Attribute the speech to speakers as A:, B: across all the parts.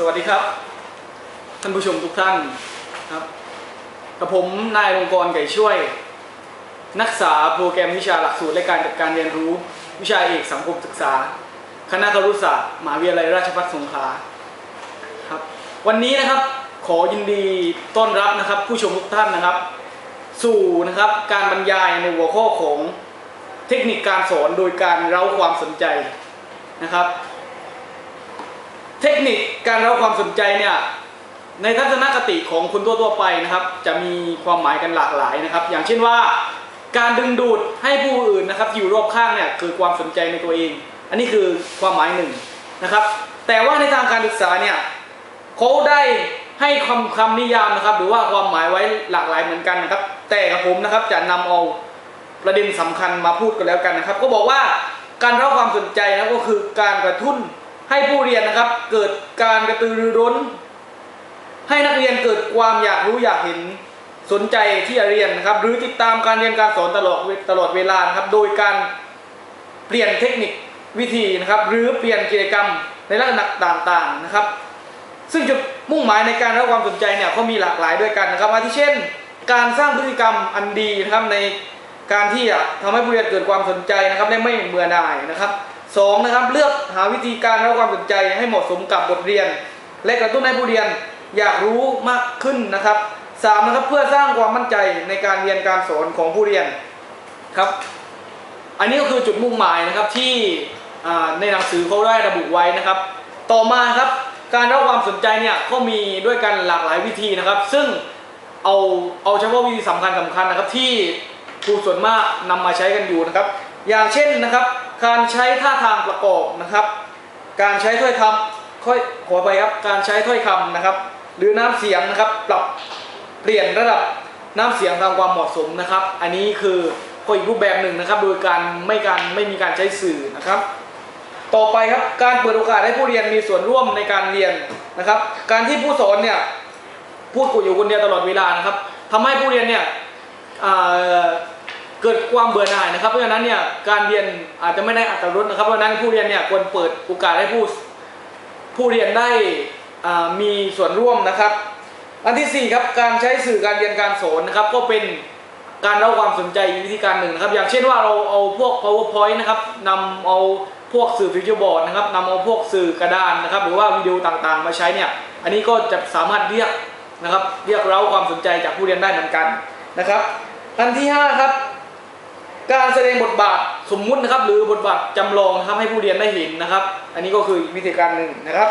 A: สวัสดีครับ ท่านผู้ชมทุกท่านครับกับผมนายลงกรณ์ไก่ช่วย นักศึกษาโปรแกรมวิชาหลักสูตรและการจัดการเรียนรู้ วิชาเอกสังคมศึกษา คณะครุศาสตร์มหาวิทยาลัยราชภัฏสงขลาครับวันนี้นะครับขอยินดีต้อนรับนะครับ ผู้ชมทุกท่านนะครับ สู่นะครับการบรรยายในหัวข้อของเทคนิคการสอนโดยการเร้าความสนใจนะครับ เทคนิคการเร้าความสนใจเนี่ยในทัศนคติของคนทั่วๆไปนะครับ จะมีความหมายกันหลากหลายนะครับ อย่างเช่นว่า การดึงดูดให้ผู้อื่นนะครับอยู่รอบข้างเนี่ยคือความสนใจในตัวเอง อันนี้คือความหมายหนึ่งนะครับ แต่ว่าในทางการศึกษาเนี่ยเขาได้ให้คำคำนิยามนะครับ หรือว่าความหมายไว้หลากหลายเหมือนกันนะครับ แต่กับผมนะครับจะนำเอาประเด็นสำคัญมาพูดกันแล้วกันนะครับ ก็บอกว่าการเร้าความสนใจนะก็คือการกระตุ้น ให้ผู้เรียนนะครับเกิดการกระตือรือร้น ให้นักเรียนเกิดความอยากรู้อยากเห็นสนใจที่จะเรียนนะครับ หรือติดตามการเรียนการสอนตลอดตลอดเวลานะครับ โดยการเปลี่ยนเทคนิควิธีนะครับ หรือเปลี่ยนกิจกรรมในลักษณะต่างๆนะครับ ซึ่งจุดมุ่งหมายในการรับความสนใจเนี่ยก็มีหลากหลายด้วยกันนะครับอาทิเช่น การสร้างพฤติกรรมอันดีนะครับในการที่จะทำให้ผู้เรียนเกิดความสนใจนะครับและไม่เบื่อหน่ายนะครับ สองนะครับเลือกหาวิธีการรับความสนใจให้เหมาะสมกับบทเรียน และกระตุ้นให้ผู้เรียนอยากรู้มากขึ้นนะครับสามนะครับเพื่อสร้างความมั่นใจในการเรียนการสอนของผู้เรียนครับอันนี้ก็คือจุดมุ่งหมายนะครับที่ในหนังสือเขาได้ระบุไว้นะครับ ต่อมาครับการรับความสนใจเนี่ยก็มีด้วยกันหลากหลายวิธีนะครับ ซึ่งเอาเอาเฉพาะวิธีสำคัญสำคัญนะครับที่ครูส่วนมากนำมาใช้กันอยู่นะครับ อย่างเช่นนะครับ การใช้ท่าทางประกอบนะครับ การใช้ถ้อยคำค่อยขอไปครับการใช้ถ้อยคำนะครับ หรือน้ำเสียงนะครับปรับเปลี่ยนระดับน้ำเสียงตามความเหมาะสมนะครับ อันนี้คือก็อีกรูปแบบหนึ่งนะครับ โดยการไม่การไม่มีการใช้สื่อนะครับ ต่อไปครับการเปิดโอกาสให้ผู้เรียนมีส่วนร่วมในการเรียนนะครับ การที่ผู้สอนเนี่ยพูดคุยอยู่คนเดียวตลอดเวลานะครับทำให้ผู้เรียนเนี่ย เกิดความเบื่อหน่ายนะครับ เพราะฉะนั้นเนี่ยการเรียนอาจจะไม่ได้อัตรรสนะครับ เพราะฉะนั้นผู้เรียนเนี่ยควรเปิดโอกาสให้ผู้ผู้เรียนได้มีส่วนร่วมนะครับ อันที่สี่ครับการใช้สื่อการเรียนการสอนนะครับ ก็เป็นการเล่าความสนใจอีกวิธีการหนึ่งนะครับ อย่างเช่นว่าเราเอาพวก powerpoint นะครับนำเอาพวกสื่อฟิวเจอร์บอร์ดนะครับนำเอาพวกสื่อกระดานนะครับ หรือว่าวิดีโอต่างๆ มาใช้เนี่ย อันนี้ก็จะสามารถเรียกนะครับ เรียกเร้าความสนใจจากผู้เรียนได้เหมือนกันนะครับ อันที่ห้าครับ การแสดงบทบาทสมมุตินะครับ หรือบทบาทจำลองนะครับให้ผู้เรียนได้เห็นนะครับ อันนี้ก็คือวิธีการหนึ่งนะครับ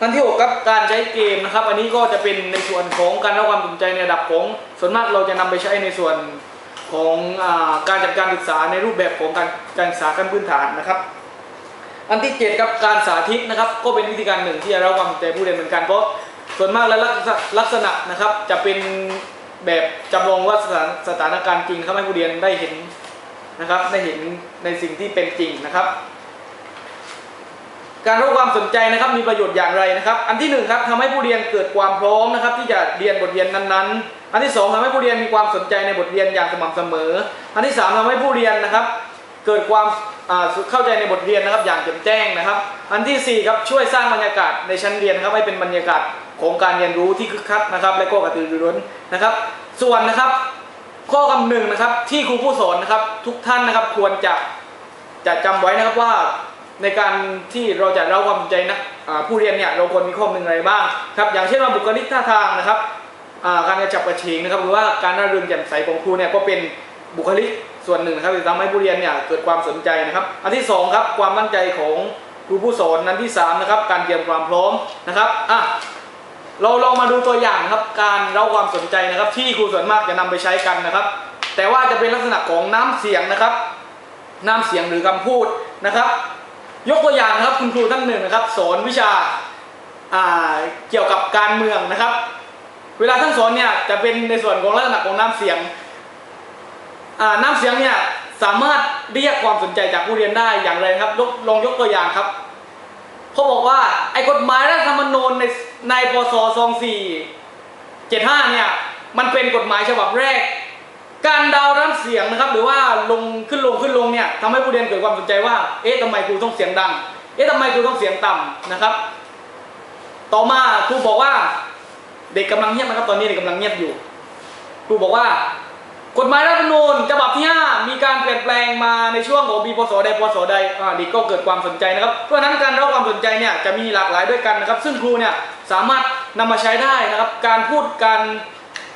A: อันที่หกครับการใช้เกมนะครับ อันนี้ก็จะเป็นในส่วนของการรับความสนใจในระดับของส่วนมากเราจะนำไปใช้ในส่วนของอการจัดการศึกษาในรูปแบบของการการศึกษาขั้นพื้นฐานนะครับ อันที่เจ็ดครับการสาธิตนะครับ ก็เป็นวิธีการหนึ่งที่จะรับความสนใจผู้เรียนเหมือนกันเพราะส่วนมากแล้วลักษณะนะครับจะเป็นแบบจำลองว่าสถานสถานการณ์จริงทำให้ผู้เรียนได้เห็น นะครับได้เห็นในสิ่งที่เป็นจริงนะครับ การรับความสนใจนะครับมีประโยชน์อย่างไรนะครับ อันที่หนึ่งครับทำให้ผู้เรียนเกิดความพร้อมนะครับ ที่จะเรียนบทเรียนนั้นๆ อันที่สองทำให้ผู้เรียนมีความสนใจในบทเรียนอย่างสม่ำเสมอ อันที่สามทำให้ผู้เรียนนะครับ เกิดความเข้าใจในบทเรียนนะครับ อย่างแจ่มแจ้งนะครับ อันที่สี่ครับช่วยสร้างบรรยากาศในชั้นเรียนครับให้เป็นบรรยากาศของการเรียนรู้ที่คึกคักนะครับ และก็กระตือรือร้นนะครับ ส่วนนะครับ ข้อกำหนึ่งนะครับที่ครูผู้สอนนะครับทุกท่านนะครับควรจะจะจำไว้นะครับว่าในการที่เราจะเล่าความสนใจนะอ่าผู้เรียนเนี่ยเราควรมีข้อมูลอะไรบ้างครับอย่างเช่นว่าบุคลิกท่าทางนะครับการกระจับกระเฉงนะครับหรือว่าการน่าเริงแจ่มใสของครูเนี่ยก็เป็นบุคลิกส่วนหนึ่งนะครับที่ทำให้ผู้เรียนเนี่ยเกิดความสนใจนะครับ อันที่สองครับความมั่นใจของครูผู้สอนอันที่สามนะครับการเตรียมความพร้อมนะครับอะ เราลองมาดูตัวอย่างนะครับการเล่าความสนใจนะครับ ที่ครูส่วนมากจะนำไปใช้กันนะครับ แต่ว่าจะเป็นลักษณะของน้ำเสียงนะครับ น้ำเสียงหรือคำพูดนะครับ ยกตัวอย่างนะครับคุณครูท่านหนึ่งนะครับ สอนวิชาาเกี่ยวกับการเมืองนะครับ เวลาท่านสอนเนี่ยจะเป็นในส่วนของลักษณะของน้ำเสียงน้ำเสียงเนี่ยสามารถเรียกความสนใจจากผู้เรียนได้อย่างไรครับลองยกตัวอย่างครับเขาบอกว่าไอ้กฎหมายรัฐธรรมนูญใน ในพศ2475 เนี่ยมันเป็นกฎหมายฉบับแรก การเดาวน้ำเสียงนะครับ หรือว่าลงขึ้นลงขึ้นลงเนี่ยทำให้ผู้เรียนเกิดความสนใจว่า เอ๊ะทำไมครูต้องเสียงดัง เอ๊ะทำไมครูต้องเสียงต่ำนะครับ ต่อมาครูบอกว่า เด็กกำลังเงียบนะครับตอนนี้เด็กกำลังเงียบอยู่ ครูบอกว่า กฎหมายรัฐธรรมนูญฉบับที่ 5 มีการเปลี่ยนแปลงมาในช่วงของปีพศใดพศใดอ่าเด็ก็เกิดความสนใจนะครับ เพราะนั้นการรับความสนใจเนี่ยจะมีหลากหลายด้วยกันนะครับ ซึ่งครูเนี่ยสามารถนำมาใช้ได้นะครับ การพูดการ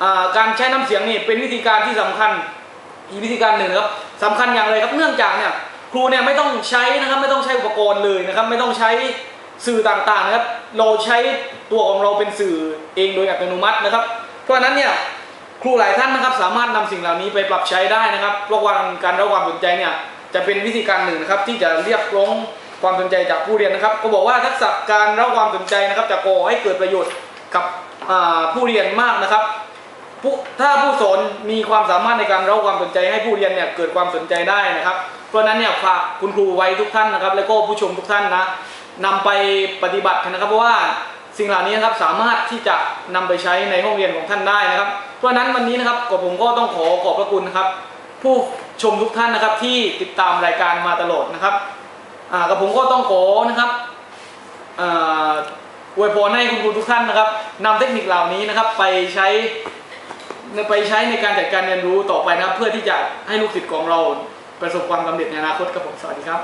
A: อ่าการใช้น้ำเสียงนี่เป็นวิธีการที่สำคัญอีกวิธีการหนึ่งนะครับสำคัญอย่างไรครับเนื่องจากเนี่ยครูเนี่ยไม่ต้องใช้นะครับไม่ต้องใช้อุปกรณ์เลยนะครับ ไม่ต้องใช้สื่อต่างๆนะครับ เราใช้ตัวของเราเป็นสื่อเองโดยอัตโนมัตินะครับ เพราะฉะนั้นเนี่ย ครูหลายท่านนะครับสามารถนำสิ่งเหล่านี้ไปปรับใช้ได้นะครับเพราะว่าการรับความสนใจเนี่ยจะเป็นวิธีการหนึ่งนะครับที่จะเรียกร้องความสนใจจากผู้เรียนนะครับ ก็บอกว่าทักษะการรับความสนใจนะครับจะก่อให้เกิดประโยชน์กับผู้เรียนมากนะครับผู้ถ้าผู้สอนมีความสามารถในการร้าความสนใจให้ผู้เรียนเนี่ยเกิดความสนใจได้นะครับ เพราะนั้นเนี่ยฝากคุณครูไว้ทุกท่านนะครับ แล้วก็ผู้ชมทุกท่านนะนำไปปฏิบัตินะครับเพราะว่า สิ่งเหล่านี้นะครับสามารถที่จะนำไปใช้ในห้องเรียนของท่านได้นะครับ เพราะนั้นวันนี้นะครับก็ผมก็ต้องขอขอบพระคุณนะครับ ผู้ชมทุกท่านนะครับที่ติดตามรายการมาตลอดนะครับกับผมก็ต้องขอนะครับอ่าอวยพรให้คุณครูทุกท่านนะครับนำเทคนิคเหล่านี้นะครับไปใช้ไปใช้ในการจัดการเรียนรู้ต่อไปนะครับ เพื่อที่จะให้ลูกศิษย์ของเราประสบความสำเร็จในอนาคตครับผมสวัสดีครับ